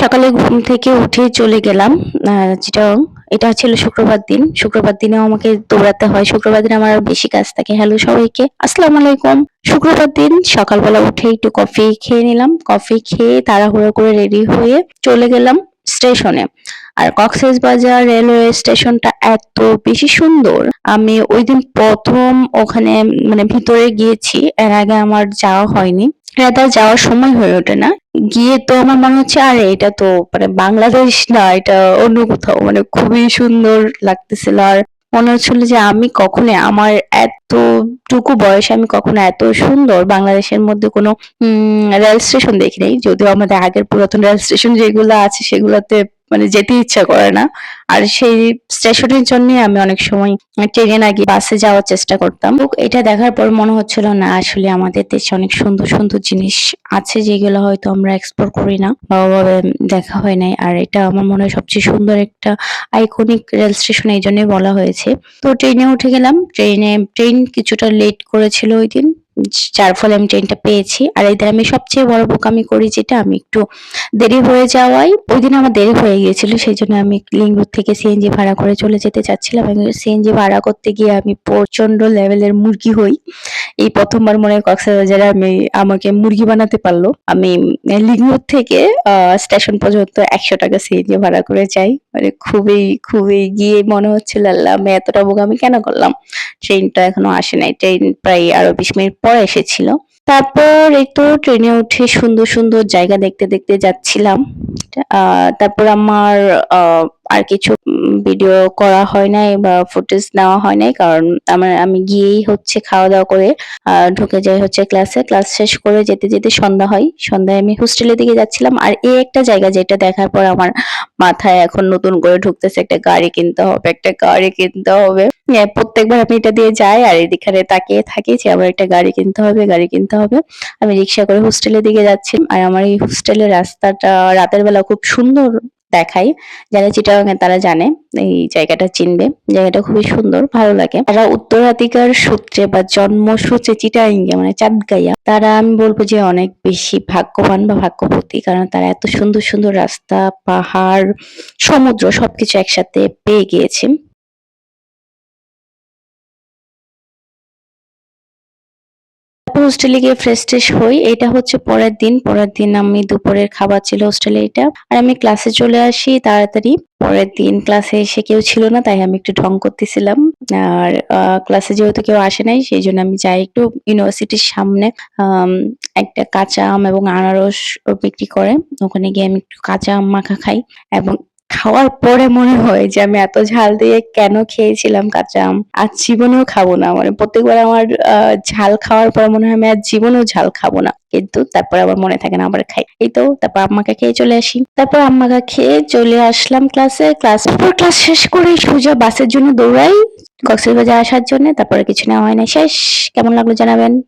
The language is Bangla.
সকালে ঘুম থেকে উঠে চলে গেলাম চিটাং এটা ছিল শুক্রবার দিন। শুক্রবার দিনেও আমাকে দৌড়াতে হয়। শুক্রবার দিন আমার বেশি কাজ থাকে। হ্যালো সবাইকে। আসসালামু আলাইকুম। শুক্রবার দিন সকালবেলা উঠে একটু কফি খেয়ে নিলাম। কফি খেয়ে তাড়াহুড়ো করে রেডি হয়ে চলে গেলাম স্টেশনে আর কক্সেস বাজার রেলওয়ে স্টেশনটা এত বেশি সুন্দর। আমি ওই দিন প্রথম ওখানে মানে ভিতরে গিয়েছি। এর আগে আমার যাওয়া হয়নি। রাতে আর যাওয়ার সময় হয়ে ওঠে না। গিয়ে তো আমার মনে হচ্ছে, আরে, এটা তো মানে বাংলাদেশ না, এটা অন্য কোথাও। মানে খুবই সুন্দর লাগতেছিল। আর মনে হচ্ছিল যে আমি কখনো আমার এতটুকু বয়সে আমি কখনো এত সুন্দর বাংলাদেশের মধ্যে কোনো, উম, রেল স্টেশন দেখি নাই যদিও আমাদের আগের পুরাতন রেল স্টেশন যেগুলো আছে, সেগুলোতে মানে যেতে ইচ্ছা করে না। আর সেই স্টেশনের জন্য আমি অনেক সময় ট্রেনে না গিয়ে বাসে যাওয়ার চেষ্টা করতাম। এটা দেখার পর মনে হচ্ছিল, না, আসলে আমাদের দেশে অনেক সুন্দর সুন্দর জিনিস আছে যেগুলো হয়তো আমরা এক্সপ্লোর করি না বা দেখা হয় নাই। আর এটা আমার মনে হয় সবচেয়ে সুন্দর একটা আইকনিক রেল স্টেশন এই জন্যই বলা হয়েছে। তো ট্রেনে উঠে গেলাম। ট্রেনে, ট্রেন কিছুটা লেট করেছিল ওই দিন। যার ফলে আমি ট্রেনটা পেয়েছি। আর এই আমি সবচেয়ে বড় বোকামি করি যেটা, আমি একটু দেরি হয়ে যাওয়ায়, ওই দিন আমার দেরি হয়ে গিয়েছিল, সেই জন্য আমি লিঙ্ক রুট থেকে সিএনজি ভাড়া করে চলে যেতে চাচ্ছিলাম এবং সিএনজি ভাড়া করতে গিয়ে আমি প্রচণ্ড লেভেলের মুরগি হই। এই প্রথমবার মনে হয় কক্সবাজারে আমি আমাকে মুরগি বানাতে পারল। আমি লিঙ্ক রোড থেকে স্টেশন পর্যন্ত একশো টাকা সিএনজি ভাড়া করে যাই। মানে খুবই খুবই গিয়ে মনে হচ্ছিল আল্লাহ আমি এতটা বোকামি কেন করলাম? ট্রেনটা এখনও আসে নাই। ট্রেন প্রায় আরও বিশ মিনিট পরে এসেছিল। তারপর এই তো ট্রেনে উঠে সুন্দর সুন্দর জায়গা দেখতে দেখতে যাচ্ছিলাম। তারপর আমার আহ আর কিছু ভিডিও করা হয় নাই বা ফুটেজ নেওয়া হয় নাই কারণ আমার আমি গিয়েই হচ্ছে খাওয়া দাওয়া করে ঢুকে যাই হচ্ছে ক্লাসে ক্লাস শেষ করে যেতে যেতে সন্ধ্যা হয়। সন্ধ্যায় আমি হোস্টেলের দিকে যাচ্ছিলাম। আর এই একটা জায়গা যেটা দেখার পর আমার মাথায় এখন নতুন করে ঢুকতেছে একটা গাড়ি কিনতে হবে একটা গাড়ি কিনতে হবে। হ্যাঁ, প্রত্যেকবার আমি এটা দিয়ে যাই আর এদিকে তাকিয়ে থাকি যে আমার একটা গাড়ি কিনতে হবে গাড়ি কিনতে হবে। আমি রিক্সা করে হোস্টেলের দিকে যাচ্ছি। আর আমার এই হোস্টেলের রাস্তাটা রাতের বেলা খুব সুন্দর দেখায় যারা চিটাগাং তারা জানে এই জায়গাটা চিনবে। জায়গাটা খুবই সুন্দর, ভালো লাগে। তারা উত্তরাধিকার সূত্রে বা জন্মসূত্রে চিটাগাঙ্গে মানে চাঁদগাইয়া, তারা আমি বলব যে অনেক বেশি ভাগ্যবান বা ভাগ্যবতী, কারণ তারা এত সুন্দর সুন্দর রাস্তা, পাহাড়, সমুদ্র সবকিছু একসাথে পেয়ে গিয়েছে। হোস্টেলে গিয়ে ফ্রেশ ট্রেশ হই, এটা হচ্ছে পরের দিন। পরের দিন আমি দুপুরের খাবার ছিল হোস্টেলে এটা। আর আমি ক্লাসে চলে আসি তাড়াতাড়ি। পরের দিন ক্লাসে এসে কেউ ছিল না, তাই আমি একটু ঢং করতেছিলাম। আর ক্লাসে যেহেতু কেউ আসে নাই, সেই জন্য আমি যাই একটু ইউনিভার্সিটির সামনে একটা কাঁচা আম এবং আনারস বিক্রি করে। ওখানে গিয়ে আমি একটু কাঁচা আম মাখা খাই এবং খাওয়ার পরে মনে হয় যে আমি এত ঝাল দিয়ে কেন খেয়েছিলাম কাঁচা আম? আর জীবনেও খাব না মানে প্রত্যেকবার আমার ঝাল খাওয়ার পর মনে হয় আমি আর জীবনেও ঝাল খাব না। কিন্তু তারপর আবার মনে থাকে না, আবার খাই। এই তো, তারপর আম্মাকে খেয়ে চলে আসি। তারপর আম্মাকে খেয়ে চলে আসলাম ক্লাসে ক্লাস পর ক্লাস শেষ করে সোজা বাসের জন্য দৌড়াই। কক্সবাজার আসার জন্য, তারপরে কিছু নেওয়া হয় না শেষ। কেমন লাগল জানাবেন?